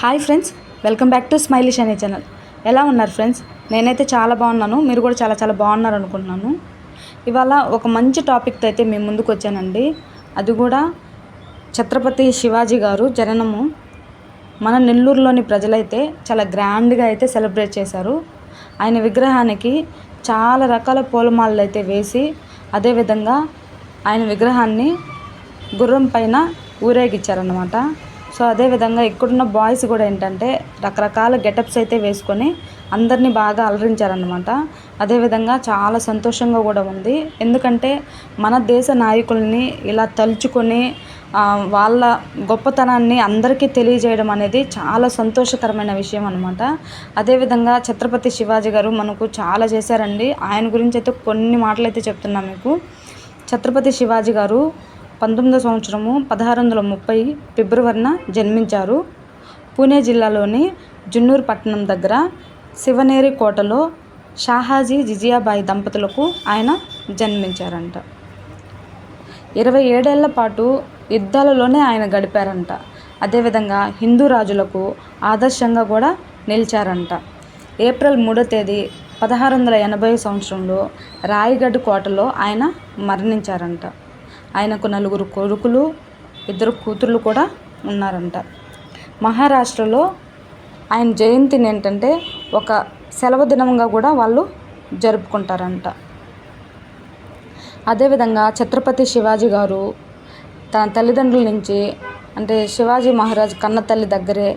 Hi friends welcome back to Smilish అనే channel. ఎలా ఉన్నారు ఫ్రెండ్స్? నేనైతే చాలా బాగున్నాను. మీరు కూడా చాలా చాలా బాగున్నారు అనుకుంటున్నాను. ఇవాళ ఒక మంచి టాపిక్తో అయితే మేము ముందుకు వచ్చానండి. అది కూడా ఛత్రపతి శివాజీ గారు జననము మన నెల్లూరులోని ప్రజలైతే చాలా గ్రాండ్గా అయితే సెలబ్రేట్ చేశారు. ఆయన విగ్రహానికి చాలా రకాల పూలమాలలు అయితే వేసి అదేవిధంగా ఆయన విగ్రహాన్ని గుర్రం పైన ఊరేగించారనమాట సో అదేవిధంగా ఇక్కడున్న బాయ్స్ కూడా ఏంటంటే రకరకాల గెటప్స్ అయితే వేసుకొని అందరినీ బాగా అలరించారనమాట అదేవిధంగా చాలా సంతోషంగా కూడా ఉంది. ఎందుకంటే మన దేశ నాయకుల్ని ఇలా తలుచుకొని వాళ్ళ గొప్పతనాన్ని అందరికీ తెలియజేయడం అనేది చాలా సంతోషకరమైన విషయం అనమాట అదేవిధంగా ఛత్రపతి శివాజీ గారు మనకు చాలా చేశారండి. ఆయన గురించి అయితే కొన్ని మాటలు అయితే చెప్తున్నా మీకు. ఛత్రపతి శివాజీ గారు పంతొమ్మిదో సంవత్సరము పదహారు వందల ముప్పై ఫిబ్రవరిన జన్మించారు. పూణే జిల్లాలోని జున్నూరు పట్టణం దగ్గర శివనేరి కోటలో షాహాజీ జిజియాబాయి దంపతులకు ఆయన జన్మించారంట. ఇరవై ఏడేళ్ళ పాటు యుద్ధాలలోనే ఆయన గడిపారంట. అదేవిధంగా హిందూ రాజులకు ఆదర్శంగా కూడా నిలిచారంట. ఏప్రిల్ మూడో తేదీ పదహారు వందల ఎనభై సంవత్సరంలో రాయగఢ్ కోటలో ఆయన మరణించారంట. ఆయనకు నలుగురు కొడుకులు ఇద్దరు కూతుర్లు కూడా ఉన్నారంట. మహారాష్ట్రలో ఆయన జయంతిని ఏంటంటే ఒక సెలవు దినంగా కూడా వాళ్ళు జరుపుకుంటారంట. అదేవిధంగా ఛత్రపతి శివాజీ గారు తన తల్లిదండ్రుల నుంచి అంటే శివాజీ మహారాజ్ కన్న తల్లి దగ్గరే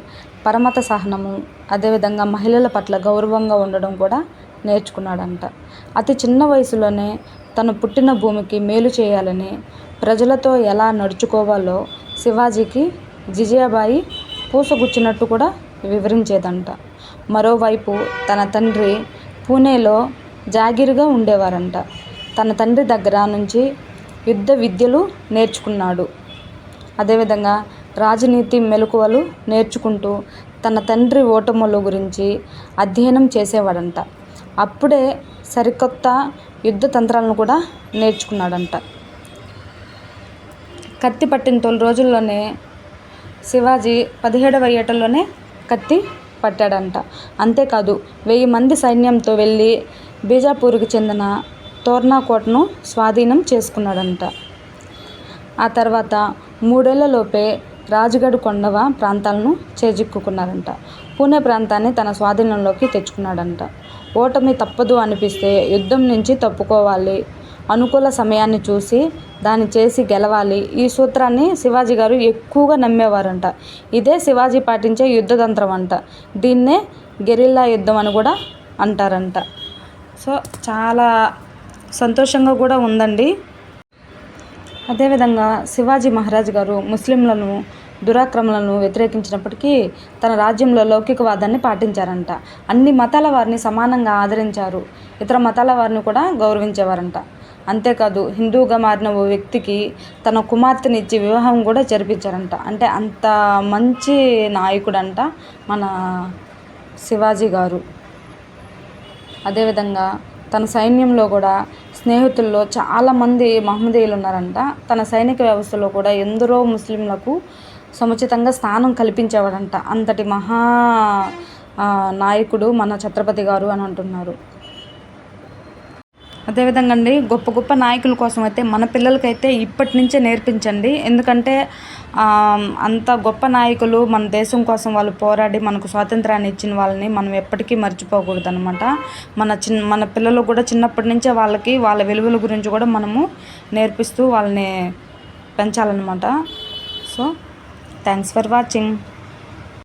పరమత సహనము అదేవిధంగా మహిళల పట్ల గౌరవంగా ఉండడం కూడా నేర్చుకున్నాడంట. అతి చిన్న వయసులోనే తను పుట్టిన భూమికి మేలు చేయాలని ప్రజలతో ఎలా నడుచుకోవాలో శివాజీకి జిజియాబాయి పూసగుచ్చినట్టు కూడా వివరించేదంట. మరోవైపు తన తండ్రి పూణేలో జాగీరుగా ఉండేవారంట. తన తండ్రి దగ్గర నుంచి యుద్ధ విద్యలు నేర్చుకున్నాడు. అదేవిధంగా రాజనీతి మెలకువలు నేర్చుకుంటూ తన తండ్రి ఓటముల గురించి అధ్యయనం చేసేవాడంట. అప్పుడే సరికొత్త యుద్ధ తంత్రాలను కూడా నేర్చుకున్నాడంట. కత్తి పట్టిన తొలి రోజుల్లోనే శివాజీ పదిహేడవ ఏటలోనే కత్తి పట్టాడంట. అంతేకాదు వెయ్యి మంది సైన్యంతో వెళ్ళి బీజాపూర్కి చెందిన తోర్నాకోటను స్వాధీనం చేసుకున్నాడంట. ఆ తర్వాత మూడేళ్ళలోపే రాజగఢ్ కొండవ ప్రాంతాలను చేజిక్కుకున్నారంట. పూణే ప్రాంతాన్ని తన స్వాధీనంలోకి తెచ్చుకున్నాడంట. ఓటమి తప్పదు అనిపిస్తే యుద్ధం నుంచి తప్పుకోవాలి. అనుకూల సమయాన్ని చూసి దాన్ని చేసి గెలవాలి. ఈ సూత్రాన్ని శివాజీ గారు ఎక్కువగా నమ్మేవారంట. ఇదే శివాజీ పాటించే యుద్ధతంత్రం అంట దీన్నే గెరిల్లా యుద్ధం అని కూడా అంటారంట. సో చాలా సంతోషంగా కూడా ఉందండి. అదేవిధంగా శివాజీ మహారాజ్ గారు ముస్లింలను దురాక్రమణలను వ్యతిరేకించినప్పటికీ తన రాజ్యంలో లౌకికవాదాన్ని పాటించారంట. అన్ని మతాల వారిని సమానంగా ఆదరించారు. ఇతర మతాల వారిని కూడా గౌరవించేవారంట. అంతేకాదు హిందూగా మారిన ఓ వ్యక్తికి తన కుమార్తెని ఇచ్చి వివాహం కూడా జరిపించారంట. అంటే అంత మంచి నాయకుడంట మన శివాజీ గారు. అదేవిధంగా తన సైన్యంలో కూడా స్నేహితుల్లో చాలామంది మహమ్మదీయులు ఉన్నారంట తన సైనిక వ్యవస్థలో కూడా ఎందరో ముస్లింలకు సముచితంగా స్థానం కల్పించేవాడంట. అంతటి మహా నాయకుడు మన ఛత్రపతి గారు అని అంటున్నారు. అదేవిధంగా అండి గొప్ప గొప్ప నాయకుల కోసం అయితే మన పిల్లలకైతే ఇప్పటి నుంచే నేర్పించండి. ఎందుకంటే అంత గొప్ప నాయకులు మన దేశం కోసం వాళ్ళు పోరాడి మనకు స్వాతంత్రాన్ని ఇచ్చిన వాళ్ళని మనం ఎప్పటికీ మర్చిపోకూడదు అనమాట మన చిన్న మన పిల్లలు కూడా చిన్నప్పటి నుంచే వాళ్ళకి వాళ్ళ విలువల గురించి కూడా మనము నేర్పిస్తూ వాళ్ళని పెంచాలన్నమాట. So thanks for watching.